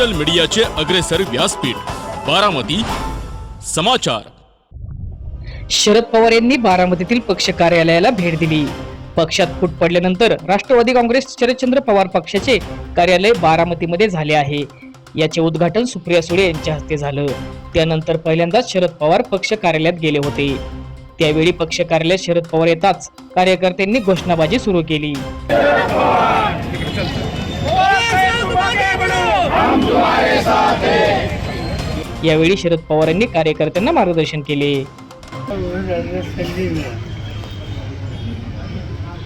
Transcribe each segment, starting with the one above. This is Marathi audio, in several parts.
डिजिटल मीडियाचे अग्रेसर व्यासपीठ. बारामती. समाचार. शरद पवार यांनी बारामतीतील पक्ष कार्यालयाला भेट दिली. पक्षात फूट पडल्यानंतर राष्ट्रवादी काँग्रेस शरदचंद्र पवार पक्षाचे कार्यालय बारामतीमध्ये झाले आहे. याचे उद्घाटन सुप्रिया सुळे यांच्या हस्ते झालं. त्यानंतर पहिल्यांदाच शरद पवार पक्ष कार्यालयात गेले होते. त्यावेळी पक्ष कार्यालयात शरद पवार येताच कार्यकर्त्यांनी घोषणाबाजी सुरू केली. यावेळी शरद पवारांनी कार्यकर्त्यांना मार्गदर्शन केले. झालं संधी मिळाली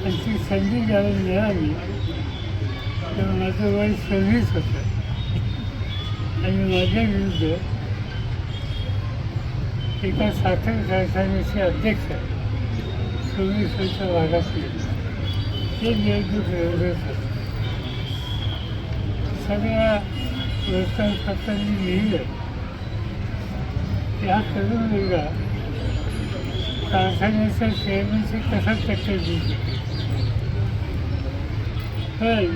आणि संधी ज्यावेळी मिळाली तेव्हा माझं वय सव्वीस होतं आणि माझ्या विरुद्ध एका साखर कारखान्याचे अध्यक्ष सव्वीस वर्ष भागातले ते निवडणूक लढवत होते सगळ्या वर्तमानपत्रांनी लिहिलं. की हा तरुण मुलगा कारखान्याच्या चेअरमनशी कसा टक्कर देऊ शकेल पण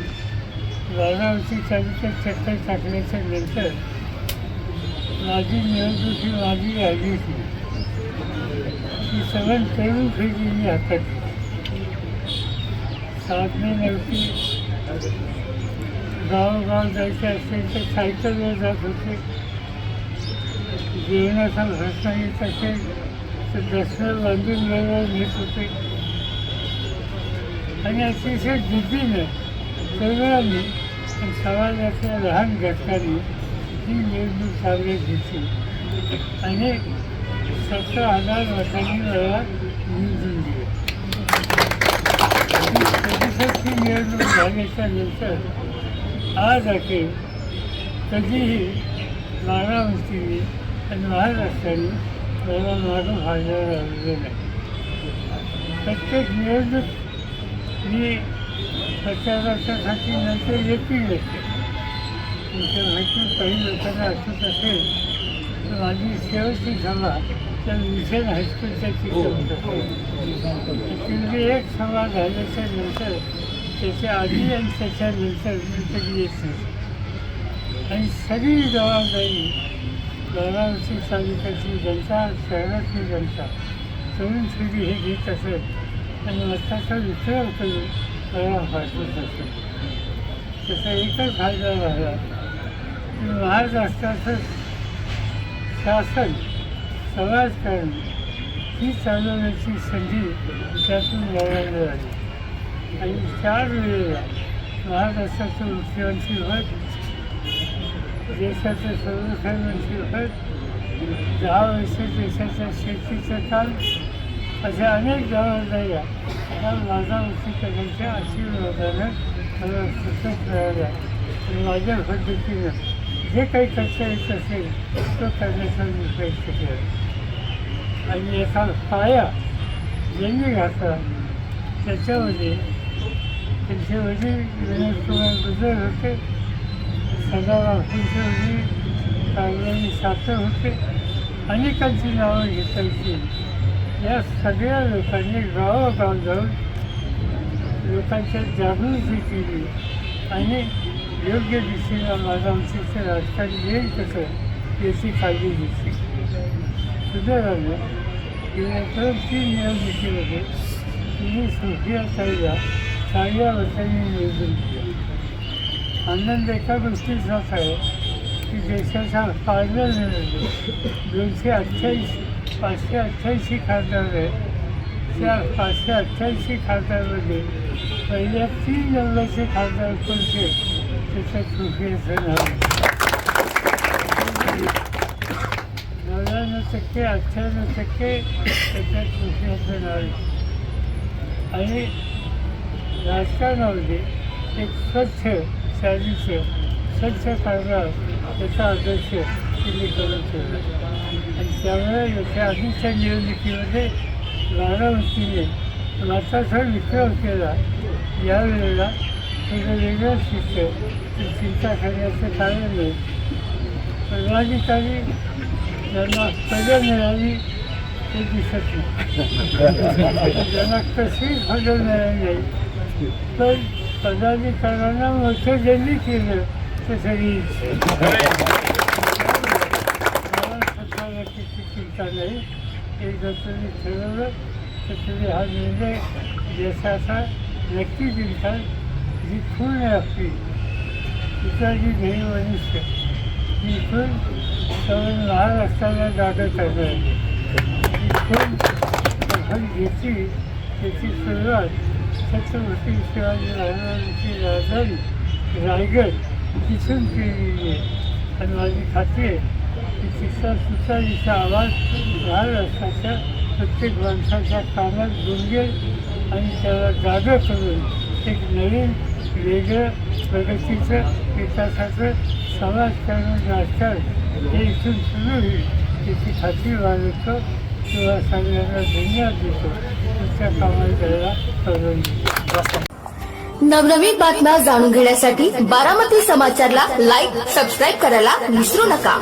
बारामती तालुक्यात चक्कर टाकण्याच्या नंतर माझी निवडणूक ही माझी राहिलीच नाही ती सगळं तरुण खरेदी मी हातात. साधने नव्हती. गावोगाव जायचं असेल तर सायकलवर जात होते. जेवणाचा प्रश्न येत असेल तर दर्शन बांधून वेळेवर घेत होते. आणि अतिशय जिद्दीने तरुणांनी आणि समाजातल्या लहान घटकांनी ही निवडणूक चालवत घेतली. आणि सतरा हजार वर्षांनी मला निवडून दिलं परिषदची निवडणूक झाल्याच्यानंतर आज अखेर कधीही बारामतीने आणि महाराष्ट्राने मला मागं फाडण्यावर आलेलं नाही. प्रत्येक निवडणूक मी प्रचारासाठी नंतर येतील नसते तुमच्या माहिती काही लोकांना असत असेल तर माझी शेवटची सभा तर मिशन हायस्कूलच्या तिथे एक सभा झाल्याच्यानंतर त्याच्या आधी आणि त्याच्यानंतर मी येतच आणि सगळी जबाबदारी बारामती तालुक्याची जनता शहरातली जनता तरुण पिढी हे घेत असत. आणि मताचा विचार करून मला पाठवत असत. त्याचा एकच फायदा झाला की महाराष्ट्राचं शासन समाजकारण ही चालवण्याची संधी त्यातून मिळायला झाली आणि चार वेळेला महाराष्ट्राचं मुख्यमंत्री होत देशाचं संरक्षण मंत्री होत दहा वर्ष देशाच्या शेतीचं काम अशा अनेक जबाबदाऱ्या या माझा मुख्यमंत्र्यांच्या आशीर्वादानं मला सतत मिळाल्या. आणि माझ्या पद्धतीनं जे काही करता येत असेल तो करण्याचा मी प्रयत्न केला. आणि एका पाया ज्यांनी घातला त्याच्यामध्ये त्यांचे वडील विनोद कुमार गुजर होते सदा त्यांचे वडील कागदानी साखर होते अनेकांची नावं घेता येतील या सगळ्या लोकांनी गावोगाव जाऊन लोकांच्या जागृती केली आणि योग्य दिशेला माझा आमचं राजकारण येईल कसं याची काळजी घेतली सुदैवानं गेल्या दोन तीन निवडणुकीमध्ये तुम्ही सुखिया ताईला सहाव्या वर्षांनी निवडून दिलं आनंद एका गोष्टीचाच आहे की देशाचा पार्लर निवडणूक दोनशे अठ्ठ्याऐंशी पाचशे अठ्ठ्याऐंशी खासदार आहेत त्या पाचशे अठ्ठ्याऐंशी खासदारमध्ये पहिल्या तीन नंबरचे खासदार कोणते त्याच्यात सुखियाचं असं नव्याण्णव टक्के अठ्ठ्याण्णव टक्के. त्याच्यात सुखियाचं नाव आहे आणि राजकारणामध्ये एक स्वच्छ शारीरिक स्वच्छ कारभार त्याचा आदर्श त्यांनी करून ठेवला. आणि त्यामुळे याच्या आधीच्या निवडणुकीमध्ये बारामतीने मताचा विक्रम केला. यावेळेला थोडं वेगळं शिकतं चिंता करण्याचं कारण नाही. पदाधिकारी ज्यांना पदं मिळाली ते दिसत नाही. ज्यांना कशी पदं मिळाली नाही तर पदाधिकाऱ्यांना मोठं ज्यांनी केलं सगळी मला स्वतःला किती चिंता नाही. एकदा तुम्ही ठरवलं तर तुम्ही हा निर्णय देशाचा नक्की दिलता जी खूण आहे आपली तिचा जी घरी मनुष्य. ती खूण सगळं लहान असताना दाटत आहे ती खूण आपण घेतली त्याची सुरुवात छत्रपती शिवाजी महाराजांची राजधानी रायगड तिथून केलेली आहे आणि माझी खात्री आहे की तिचा सुद्धा तिचा आवाज लहान असताच्या प्रत्येक माणसाच्या कामात गुंगेल आणि त्याला जागा करून एक नवीन वेगळं प्रगतीचं विकासाचं समाजकारण राजकारण हे इथून सुरू होईल त्याची खात्री बाळगतो किंवा धन्यवाद देतो कामाला नवनवीन बातम्या जाणून घेण्यासाठी बारामती समाचारला लाईक सबस्क्राईब करायला विसरू नका.